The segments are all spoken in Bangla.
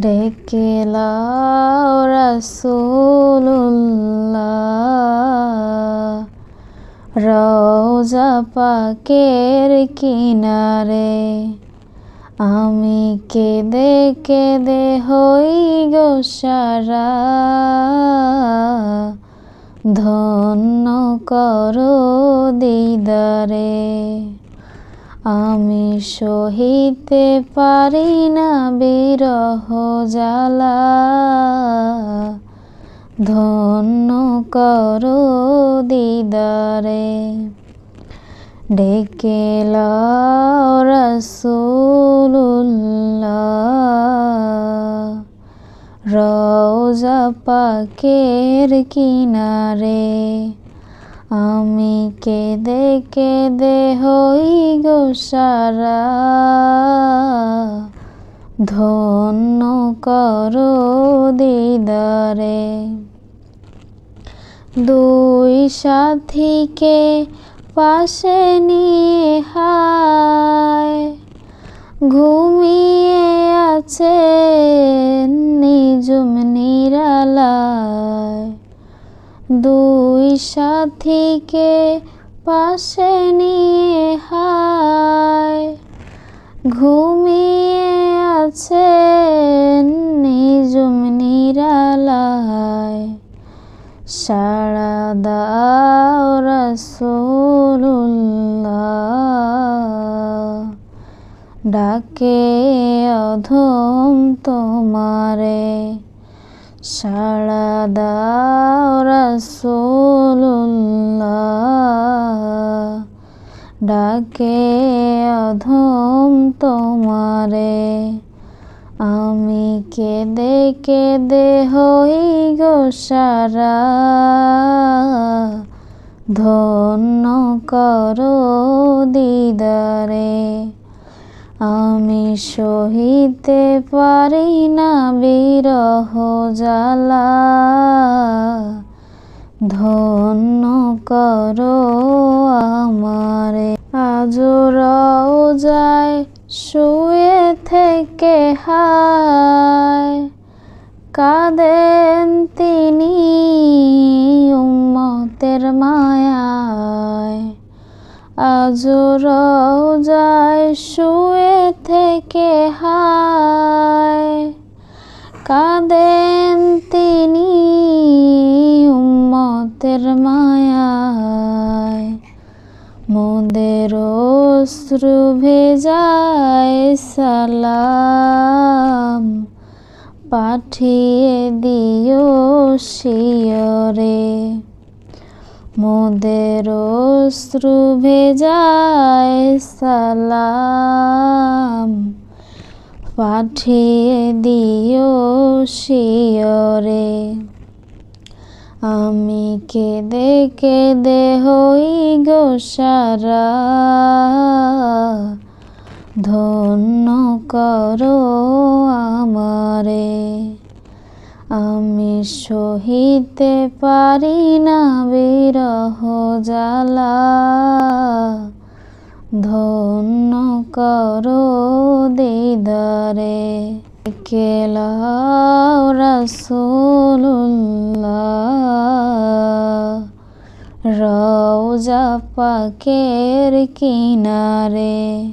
ডেকে লাও রাসূলুল্লাহ। রওজা পাকের কিনারে আমি কেঁদে কেঁদে হই গো সারা। ধন্য করো দিদারে। আমি সহিতে পারি না বিরহ জ্বালা। ধন্য করো দিদারে ডেকে লাও রাসূলুল্লাহ। রওজা কিনারে আমি কেঁদে কেঁদে হই গো সারা। ধন্য করো দিদারে। দুই সাথীকে পাশে নিয়ে হায়, ঘুমিয়ে আছে নিজুম নিরালায়। দুই সাথীকে পাশে নিয়ে হায়। ঘুমিয়ে আছে নিজুম নিরালায়। সাড়া দাও রাসূলুল্লাহ। ডাকে অধম তোমারে। সাড়া দাও ডাকে অধম তোমারে। আমি কেঁদে কেঁদে হই গো সারা। ধন্য করো দিদারে। আমি সহিতে পারি না বিরহ জ্বালা। ধন্য করো আমারে। আজ যায়, শুয়ে থেকে হায়। কাঁদেন তিনি উম্মতের মায়ায়। আজ যায় শুয়ে থেকে হায় কাঁদেন তিনি উম্মতের মায়ায়। মোদের অশ্রু ভেজায় সালাম পাঠিয়ে দিও শিয়রে। মোদের অশ্রু ভেজায় সালাম। পাঠিয়ে দিও শিয়রে। আমি কেঁদে কেঁদে হই গো সারা। ধন্য করো সহিতে পারি না বিরহ জ্বালা। ধন্য করো দিদারে কেলাও রাসূলুল্লাহ। রওজা পাকের কিনারে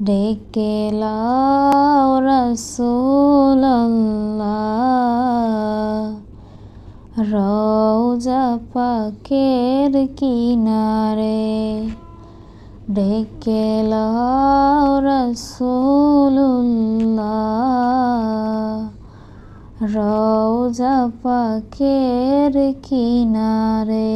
ডেকে লাও রাসূলুল্লাহ রওজা পাকের কিনারে ডেকে লাও রাসূলুল্লাহ রওজা পাকের কিনারে